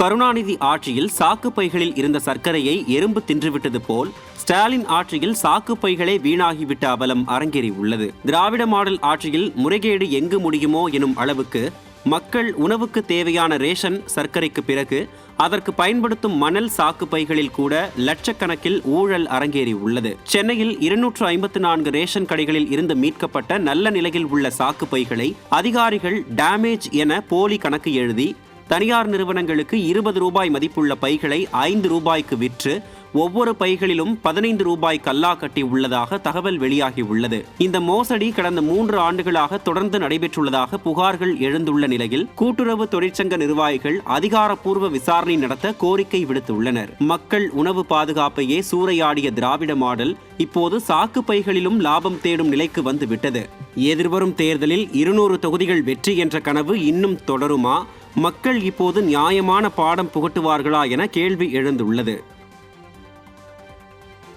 கருணாநிதி ஆட்சியில் சாக்கு பைகளில் இருந்த சர்க்கரையை எறும்பு தின்றுவிட்டது போல் ஸ்டாலின் ஆட்சியில் சாக்கு பைகளே வீணாகிவிட்ட அவலம் அரங்கேறி உள்ளது திராவிட மாடல் ஆட்சியில் முறைகேடு எங்கு முடியுமோ எனும் அளவுக்கு மக்கள் உணவுக்கு தேவையான ரேஷன் சர்க்கரைக்கு பிறகு அதற்கு பயன்படுத்தும் மணல் சாக்கு பைகளில் கூட லட்சக்கணக்கில் ஊழல் அரங்கேறி உள்ளது சென்னையில் இருநூற்று ஐம்பத்து நான்கு ரேஷன் கடைகளில் இருந்து மீட்கப்பட்ட நல்ல நிலையில் உள்ள சாக்கு பைகளை அதிகாரிகள் டேமேஜ் என போலி கணக்கு எழுதி தனியார் நிறுவனங்களுக்கு இருபது ரூபாய் மதிப்புள்ள பைகளை ஐந்து ரூபாய்க்கு விற்று ஒவ்வொரு பைகளிலும் பதினைந்து ரூபாய் கல்லா கட்டி உள்ளதாக தகவல் வெளியாகி உள்ளது. இந்த மோசடி கடந்த மூன்று ஆண்டுகளாக தொடர்ந்து நடைபெற்றுள்ளதாக புகார்கள் எழுந்துள்ள நிலையில் கூட்டுறவு தொழிற்சங்க நிர்வாகிகள் அதிகாரப்பூர்வ விசாரணை நடத்த கோரிக்கை விடுத்துள்ளனர். மக்கள் உணவு பாதுகாப்பையே சூறையாடிய திராவிட மாடல் இப்போது சாக்கு பைகளிலும் லாபம் தேடும் நிலைக்கு வந்துவிட்டது. எதிர்வரும் தேர்தலில் இருநூறு தொகுதிகள் வெற்றி என்ற கனவு இன்னும் தொடருமா? மக்கள் இப்போது நியாயமான பாடம் புகட்டுவார்களா என கேள்வி எழுந்துள்ளது.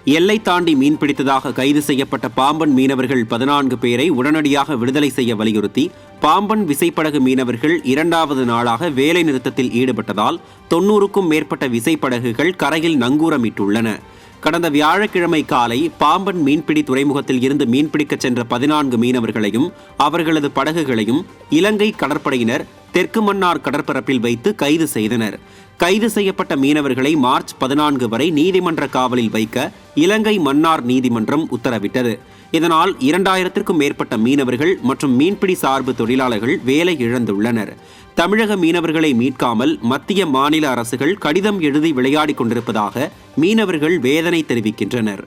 எல்லை தாண்டி மீன்பிடித்ததாக கைது செய்யப்பட்ட பாம்பன் மீனவர்கள் பதினான்கு பேரை உடனடியாக விடுதலை செய்ய வலியுறுத்தி பாம்பன் விசைப்படகு மீனவர்கள் இரண்டாவது நாளாக வேலை நிறுத்தத்தில் ஈடுபட்டதால் தொன்னூறுக்கும் மேற்பட்ட விசைப்படகுகள் கரையில் நங்கூரமிட்டுள்ளன. கடந்த வியாழக்கிழமை காலை பாம்பன் மீன்பிடி துறைமுகத்தில் இருந்து மீன்பிடிக்கச் சென்ற பதினான்கு மீனவர்களையும் அவர்களது படகுகளையும் இலங்கை கடற்படையினர் தெற்கு மன்னார் கடற்பரப்பில் வைத்து கைது செய்தனர். கைது செய்யப்பட்ட மீனவர்களை மார்ச் பதினான்கு வரை நீதிமன்ற காவலில் வைக்க இலங்கை மன்னார் நீதிமன்றம் உத்தரவிட்டது. இதனால் இரண்டாயிரத்திற்கும் மேற்பட்ட மீனவர்கள் மற்றும் மீன்பிடி சார்பு தொழிலாளர்கள் வேலை இழந்துள்ளனர். தமிழக மீனவர்களை மீட்காமல் மத்திய மாநில அரசுகள் கடிதம் எழுதி விளையாடிக் கொண்டிருப்பதாக மீனவர்கள் வேதனை தெரிவிக்கின்றனர்.